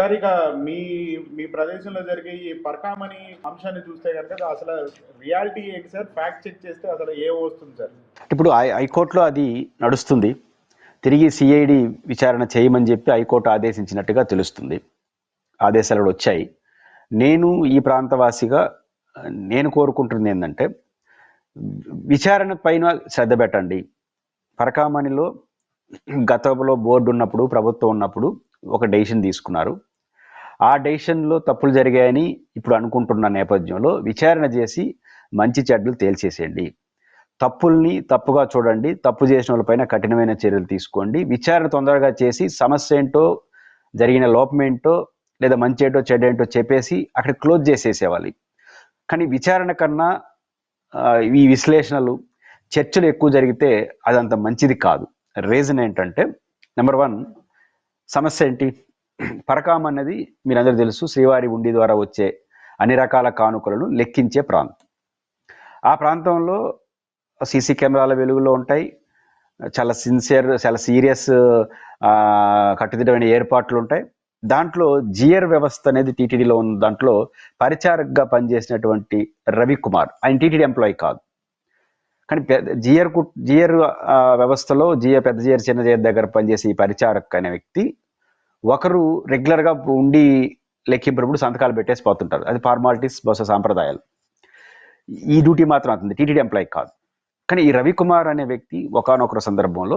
Sir ఇక మీ మీ ప్రదేశంలో జరిగే ఈ పరకామణి అంశాన్ని చూస్తే కనుక అసలు రియాలిటీ ఏంటి సార్? ఫ్యాక్ట్ చెక్ చేస్తే అసలు ఏ వస్తుంది సార్? ఇప్పుడు హైకోర్టులో అది నడుస్తుంది. తిరిగి సిఐడి విచారణ చేయమని చెప్పి హైకోర్టు ఆదేశించినట్టుగా తెలుస్తుంది. ఆదేశాలు వచ్చాయి. నేను ఈ ప్రాంతవాసిగా నేను కోరుకుంటుంది ఏంటంటే విచారణ పైన శ్రద్ధ పెట్టండి. పరకామణిలో గతంలో బోర్డు ఉన్నప్పుడు ప్రభుత్వం ఉన్నప్పుడు ఒక డెసిషన్ తీసుకున్నారు. ఆ డెసిషన్లో తప్పులు జరిగాయని ఇప్పుడు అనుకుంటున్న నేపథ్యంలో విచారణ చేసి మంచి చెడ్డలు తేల్చేసేయండి. తప్పుల్ని తప్పుగా చూడండి తప్పు చేసిన వాళ్ళపైన కఠినమైన చర్యలు తీసుకోండి. విచారణ తొందరగా చేసి సమస్య ఏంటో జరిగిన లోపం ఏంటో లేదా మంచి ఏంటో చెడ్డ ఏంటో చెప్పేసి అక్కడ క్లోజ్ చేసేసేవాలి కానీ విచారణ కన్నా ఈ విశ్లేషణలు చర్చలు ఎక్కువ జరిగితే అదంత మంచిది కాదు. రీజన్ ఏంటంటే నెంబర్ వన్ సమస్య ఏంటి? పరకాం అన్నది మీరందరూ తెలుసు శ్రీవారి ఉండి ద్వారా వచ్చే అన్ని రకాల కానుకలను లెక్కించే ప్రాంతం. ఆ ప్రాంతంలో సీసీ కెమెరాల వెలుగులో ఉంటాయి. చాలా సిన్సియర్ చాలా సీరియస్ కట్టుదిట్టమైన ఏర్పాట్లు ఉంటాయి. దాంట్లో జియర్ వ్యవస్థ అనేది టీటీడీలో ఉన్న దాంట్లో పరిచారకగా పనిచేసినటువంటి రవికుమార్. ఆయన టీటీడీ ఎంప్లాయీ కాదు. కానీ పెద్ద జియర్కు జియర్ వ్యవస్థలో జియర్ పెద్ద జియర్ చిన్న జియర్ దగ్గర పనిచేసే ఈ పరిచారక్ అనే వ్యక్తి ఒకరు రెగ్యులర్గా ఉండి లెక్కింపినప్పుడు సంతకాలు పెట్టేసి పోతుంటారు. అది ఫార్మాలిటీస్ బహుశా సాంప్రదాయాలు. ఈ డ్యూటీ మాత్రం అవుతుంది టీటీడీ ఎంప్లాయీ కాదు. కానీ ఈ రవికుమార్ అనే వ్యక్తి ఒకనొకరు సందర్భంలో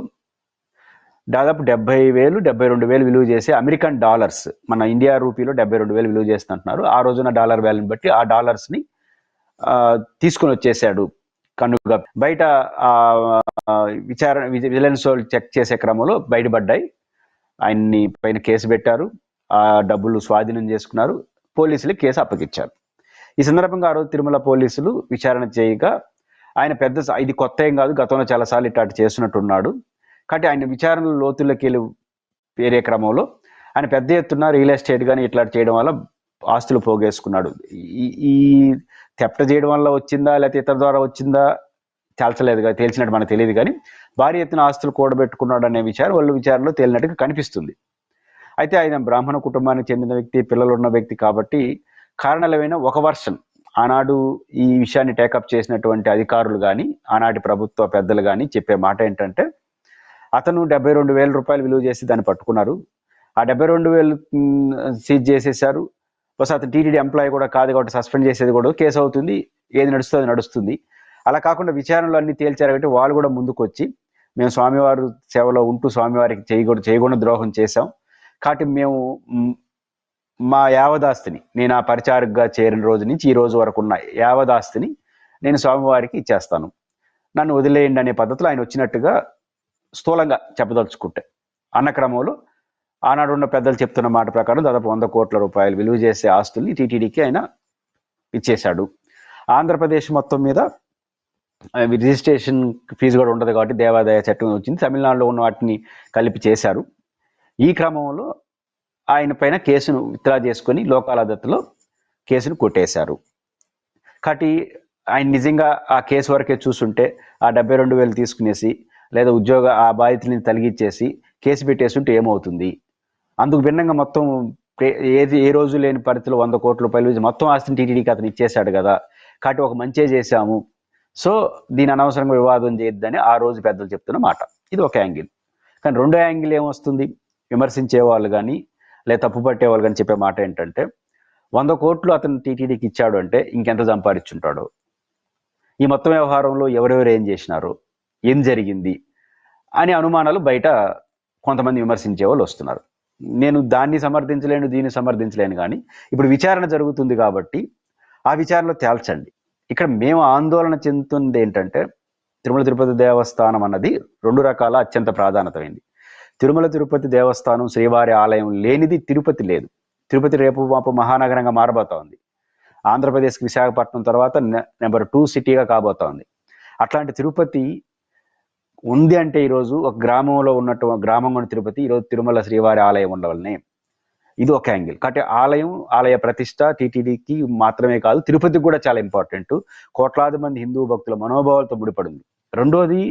దాదాపు డెబ్బై వేలు డెబ్బై రెండు వేలు విలువ చేసే అమెరికన్ డాలర్స్ మన ఇండియా రూపీలో డెబ్బై రెండు వేలు విలువ చేస్తుంటున్నారు. ఆ రోజున డాలర్ వాల్యూని బట్టి ఆ డాలర్స్ని తీసుకుని వచ్చేసాడు కనుక బయట విచారణ విజిలెన్స్ వాళ్ళు చెక్ చేసే క్రమంలో బయటపడ్డాయి. ఆయన్ని పైన కేసు పెట్టారు. ఆ డబ్బులు స్వాధీనం చేసుకున్నారు. పోలీసులు కేసు అప్పగించారు. ఈ సందర్భంగా ఆ రోజు తిరుమల పోలీసులు విచారణ చేయగా ఆయన పెద్ద ఇది కొత్త ఏం కాదు గతంలో చాలాసార్లు ఇట్లాంటి చేస్తున్నట్టున్నాడు. కాబట్టి ఆయన విచారణ లోతుల్లోకి వెళ్ళి వేరే క్రమంలో ఆయన పెద్ద ఎత్తున రియల్ ఎస్టేట్ కానీ ఇట్లా చేయడం వల్ల ఆస్తులు పోగేసుకున్నాడు. ఈ ఈ చేయడం వల్ల వచ్చిందా లేకపోతే ఇతర ద్వారా వచ్చిందా తేల్చలేదు కదా తేల్చినట్టు మనకు తెలియదు కానీ భారీ ఎత్తున ఆస్తులు కూడబెట్టుకున్నాడు అనే విచారం వాళ్ళు విచారణలో తేలినట్టుగా కనిపిస్తుంది. అయితే ఆయన బ్రాహ్మణ కుటుంబానికి చెందిన వ్యక్తి పిల్లలు ఉన్న వ్యక్తి కాబట్టి కారణాలమైన ఒక వర్షన్. ఆనాడు ఈ విషయాన్ని టేకప్ చేసినటువంటి అధికారులు కానీ ఆనాటి ప్రభుత్వ పెద్దలు కానీ చెప్పే మాట ఏంటంటే అతను డెబ్బై రెండు వేల రూపాయలు విలువ చేసి దాన్ని పట్టుకున్నారు. ఆ డెబ్బై రెండు వేలు సీజ్ చేసేసారు ప్లస్ అతను టీటీడీ ఎంప్లాయీ కూడా కాదు కాబట్టి సస్పెండ్ చేసేది కూడా కేసు అవుతుంది. ఏది నడుస్తుంది అది నడుస్తుంది. అలా కాకుండా విచారణలు అన్ని తేల్చారు కాబట్టి వాళ్ళు కూడా ముందుకు వచ్చి మేము స్వామివారు సేవలో ఉంటూ స్వామివారికి చేయకూడదు చేయకుండా ద్రోహం చేశాం. కాబట్టి మేము మా యావదాస్తిని నేను ఆ పరిచారకగా చేరిన రోజు నుంచి ఈ రోజు వరకు ఉన్న యావదాస్తిని నేను స్వామివారికి ఇచ్చేస్తాను. నన్ను వదిలేయండి అనే పద్ధతిలో ఆయన వచ్చినట్టుగా స్థూలంగా చెప్పదలుచుకుంటే అన్న క్రమంలో ఆనాడు ఉన్న పెద్దలు చెప్తున్న మాట ప్రకారం దాదాపు వంద కోట్ల రూపాయలు విలువ చేసే ఆస్తుల్ని టీటీడీకి ఆయన ఇచ్చేశాడు. ఆంధ్రప్రదేశ్ మొత్తం మీద రిజిస్ట్రేషన్ ఫీజు కూడా ఉండదు కాబట్టి దేవాదాయ చట్టం వచ్చింది. తమిళనాడులో ఉన్న వాటిని కలిపి చేశారు. ఈ క్రమంలో ఆయన పైన కేసును విత్డ్రా చేసుకొని లోకాల అదాలత్లో కేసును కొట్టేశారు. కాబట్టి ఆయన నిజంగా ఆ కేసు వరకే చూసుంటే ఆ డెబ్బై రెండు వేలు తీసుకునేసి లేదా ఉద్యోగ ఆ బాధితుల్ని తొలగించేసి కేసు పెట్టేస్తుంటే ఏమవుతుంది? అందుకు భిన్నంగా మొత్తం ఏది ఏ రోజు లేని పరిధిలో వంద కోట్ల రూపాయలు మొత్తం ఆస్తిని టీటీడీకి అతను ఇచ్చేశాడు కదా. కాబట్టి ఒక మంచే చేశాము. సో దీని అనవసరంగా వివాదం చేయొద్దని ఆ రోజు పెద్దలు చెప్తున్న మాట. ఇది ఒక యాంగిల్. కానీ రెండో యాంగిల్ ఏమొస్తుంది? విమర్శించే వాళ్ళు కానీ లేదా తప్పు పట్టే వాళ్ళు కానీ చెప్పే మాట ఏంటంటే వంద కోట్లు అతను టీటీడీకి ఇచ్చాడు అంటే ఇంకెంత సంపాదించుంటాడో? ఈ మొత్తం వ్యవహారంలో ఎవరెవరు ఏం చేసినారు? ఏం జరిగింది? అనే అనుమానాలు బయట కొంతమంది విమర్శించే వాళ్ళు వస్తున్నారు. నేను దాన్ని సమర్థించలేను దీన్ని సమర్థించలేను కానీ ఇప్పుడు విచారణ జరుగుతుంది కాబట్టి ఆ విచారణలో తేల్చండి. ఇక్కడ మేము ఆందోళన చెందుతుంది ఏంటంటే తిరుమల తిరుపతి దేవస్థానం అన్నది రెండు రకాల అత్యంత ప్రాధాన్యతమైంది. తిరుమల తిరుపతి దేవస్థానం శ్రీవారి ఆలయం లేనిది తిరుపతి లేదు. తిరుపతి రేపు మాపు మహానగరంగా మారబోతా ఉంది. ఆంధ్రప్రదేశ్కి విశాఖపట్నం తర్వాత నె- నెంబర్ టూ సిటీగా కాబోతా ఉంది. అట్లాంటి తిరుపతి ఉంది అంటే ఈరోజు ఒక గ్రామంలో ఉన్నట్టు గ్రామంలోని తిరుపతి. ఈరోజు తిరుమల శ్రీవారి ఆలయం ఉండవలనే ఇది ఒక యాంగిల్. కాబట్టి ఆలయం ఆలయ ప్రతిష్ట టీటీడీకి మాత్రమే కాదు తిరుపతికి కూడా చాలా ఇంపార్టెంట్. కోట్లాది మంది హిందూ భక్తుల మనోభావాలతో ముడిపడింది. రెండోది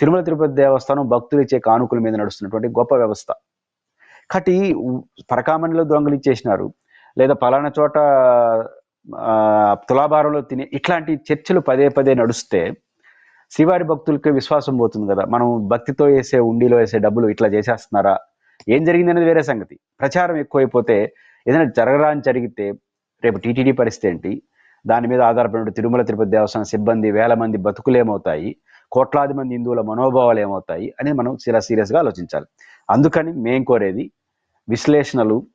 తిరుమల తిరుపతి దేవస్థానం భక్తులు ఇచ్చే కానుకల మీద నడుస్తున్నటువంటి గొప్ప వ్యవస్థ. కాబట్టి పరకామణిలో దొంగలు ఇచ్చేసినారు. లేదా పలానా చోట తులాభారంలో తినే ఇట్లాంటి చర్చలు పదే పదే నడుస్తే శ్రీవారి భక్తులకి విశ్వాసం పోతుంది కదా. మనం భక్తితో వేసే ఉండిలో వేసే డబ్బులు ఇట్లా చేసేస్తున్నారా? ఏం జరిగింది అనేది వేరే సంగతి. ప్రచారం ఎక్కువైపోతే ఏదైనా జరగరాని జరిగితే రేపు టీటీడీ పరిస్థితి ఏంటి? దాని మీద ఆధారపడిన తిరుమల తిరుపతి దేవస్థానం సిబ్బంది వేల మంది బతుకులు ఏమవుతాయి? కోట్లాది మంది హిందువుల మనోభావాలు ఏమవుతాయి? అనేది మనం చాలా సీరియస్గా ఆలోచించాలి. అందుకని మేం కోరేది విశ్లేషణలు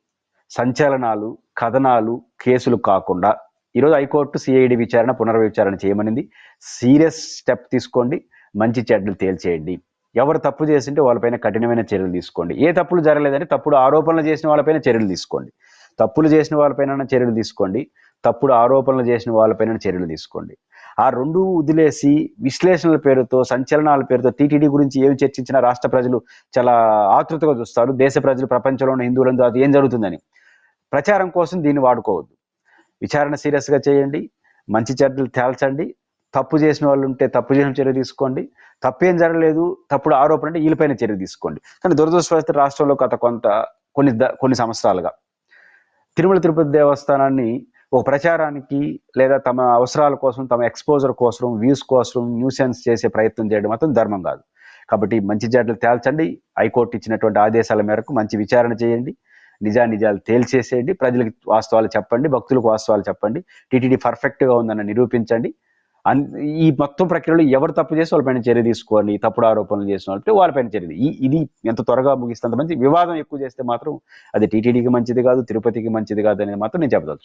సంచలనాలు కథనాలు కేసులు కాకుండా ఈరోజు హైకోర్టు సిఐడి విచారణ పునర్విచారణ చేయమనింది. సీరియస్ స్టెప్ తీసుకోండి. మంచి చెడ్డలు తేల్చేయండి. ఎవరు తప్పు చేసింటే వాళ్ళపైన కఠినమైన చర్యలు తీసుకోండి. ఏ తప్పులు జరగలేదంటే తప్పుడు ఆరోపణలు చేసిన వాళ్ళపైన చర్యలు తీసుకోండి. తప్పులు చేసిన వాళ్ళపైన చర్యలు తీసుకోండి. తప్పుడు ఆరోపణలు చేసిన వాళ్ళపైన చర్యలు తీసుకోండి. ఆ రెండు వదిలేసి విశ్లేషణల పేరుతో సంచలనాల పేరుతో టీటీడీ గురించి ఏమి చర్చించినా రాష్ట్ర ప్రజలు చాలా ఆతృతగా చూస్తారు. దేశ ప్రజలు ప్రపంచంలో ఉన్న అది ఏం జరుగుతుందని. ప్రచారం కోసం దీన్ని వాడుకోవద్దు. విచారణ సీరియస్గా చేయండి. మంచి చర్యలు తేల్చండి. తప్పు చేసిన వాళ్ళు ఉంటే తప్పు చేసిన చర్య తీసుకోండి. తప్పేం జరగలేదు. తప్పుడు ఆరోపణ అంటే వీళ్ళపైన చర్య తీసుకోండి. కానీ దురదృష్టవశాత్తు రాష్ట్రంలో గత కొంత కొన్ని ద- కొన్ని సంవత్సరాలుగా తిరుమల తిరుపతి దేవస్థానాన్ని ఒక ప్రచారానికి లేదా తమ అవసరాల కోసం తమ ఎక్స్పోజర్ కోసం వ్యూస్ కోసం న్యూసెన్స్ చేసే ప్రయత్నం చేయడం మాత్రం ధర్మం కాదు. కాబట్టి మంచి జాడ్లు తేల్చండి. హైకోర్టు ఇచ్చినటువంటి ఆదేశాల మేరకు మంచి విచారణ చేయండి. నిజా నిజాలు తేల్చేసేయండి. ప్రజలకు వాస్తవాలు చెప్పండి. భక్తులకు వాస్తవాలు చెప్పండి. టీటీడీ పర్ఫెక్ట్గా ఉందని నిరూపించండి. ఈ మొత్తం ప్రక్రియలో ఎవరు తప్పు చేసి వాళ్ళపైన చర్య తీసుకోవాలి తప్పుడు ఆరోపణలు చేసిన వాళ్ళు వాళ్ళపైన చర్య ఈ ఇది ఎంత త్వరగా ముగిస్తే అంత మంచి వివాదం ఎక్కువ చేస్తే మాత్రం అది టీటీడీకి మంచిది కాదు తిరుపతికి మంచిది కాదు అనేది మాత్రం నేను చెప్పదలుచు